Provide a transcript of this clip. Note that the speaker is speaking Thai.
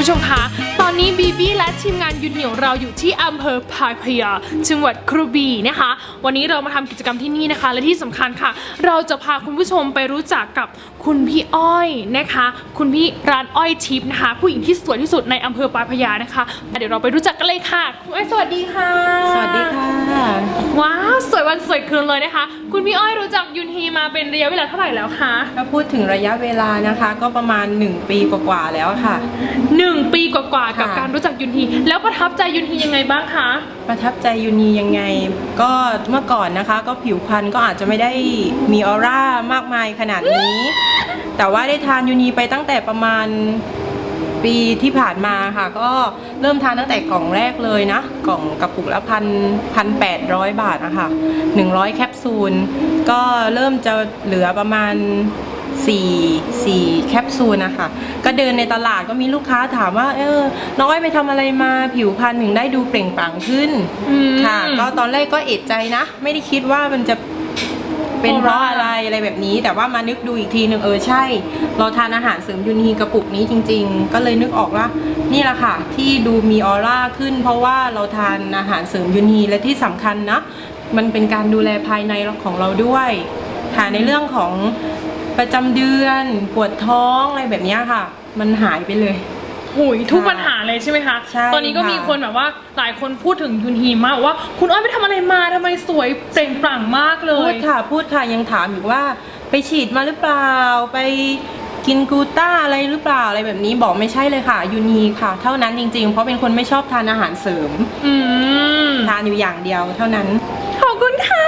ผู้ชมคะ ตอนนี้บีบี้และทีมงานยูนิของเราอยู่ที่อำเภอพายพยาจังหวัดกระบี่นะคะ วันนี้เรามาทำกิจกรรมที่นี่นะคะ และที่สำคัญค่ะ เราจะพาคุณผู้ชมไปรู้จักกับคุณพี่อ้อยนะคะ คุณพี่ร้านอ้อยทิพย์นะคะ ผู้หญิงที่สวยที่สุดในอำเภอปายพยานะคะเดี๋ยวเราไปรู้จักกันเลยค่ะคุณอ้อยสวัสดีค่ะ สวัสดีค่ะ ว้าว สวยวันสวยคืนเลยนะคะ คุณพี่อ้อยรู้จักยุนฮีมา เป็นระยะเวลาเท่าไหร่แล้วคะถ้าพูดถึงระยะเวลานะคะ ก็ประมาณ 1 ปีกว่าๆแล้วค่ะหนึ่งปีกว่าๆกับค่ะการรู้จักยุนฮีแล้วประทับใจยุนฮียังไงบ้างคะประทับใจยูนียังไง ก็เมื่อก่อนนะคะ ก็ผิวพรรณก็อาจจะไม่ได้มีออร่ามากมายขนาดนี้ แต่ว่าได้ทานยูนีไปตั้งแต่ประมาณ ปีที่ผ่านมาค่ะ ก็เริ่มทานตั้งแต่กล่องแรกเลยนะ กล่องกระปุกละพันพันแปดร้อยบาทนะคะหนึ่งร้อยแคปซูล ก็เริ่มจะเหลือประมาณสี่สี่แคปซูลนะคะก็เดินในตลาดก็มีลูกค้าถามว่า เออ น้องอ้อยไปทำอะไรมาผิวพรรณถึงได้ดูเปล่งปลั่งขึ้นอืมค่ะ ก็ตอนแรกก็เอะใจนะ ไม่ได้คิดว่ามันจะ เป็นเพราะอะไรอะไรแบบนี้ แต่ว่ามานึกดูอีกทีหนึ่งเออใช่ เราทานอาหารเสริมยูนีกระปุกนี้จริง ๆ ก็เลยนึกออกว่า นี่แหละค่ะ ที่ดูมีออร่าขึ้น เพราะว่าเราทานอาหารเสริมยูนีและที่สำคัญนะมันเป็นการดูแลภายในของเราด้วยค่ะในเรื่องของประจำเดือนปวดท้องอะไรแบบเนี้ยค่ะ มันหายไปเลย หุยทุกค่ะปัญหาเลยใช่ไหมคะ ใช่ตอนนี้ก็ค่ะมีคนแบบว่าหลายคนพูดถึงยุนฮีมากว่า คุณอ้อยไปทำอะไรมาทำไมสวยเปล่งปลั่งมากเลพูย ดค่ะพูดค่ะยังถามอีกว่าไปฉีดมาหรือเปล่า ไปกินกลูต้าอะไรหรือเปล่าอะไรแบบนี้บอกไม่ใช่เลยค่ะยูนีค่ะ เท่านั้นจริงๆ เพราะเป็นคนไม่ชอบทานอาหารเสริม อืม ทานอยู่อย่างเดียวเท่านั้น ขอบคุณค่ะ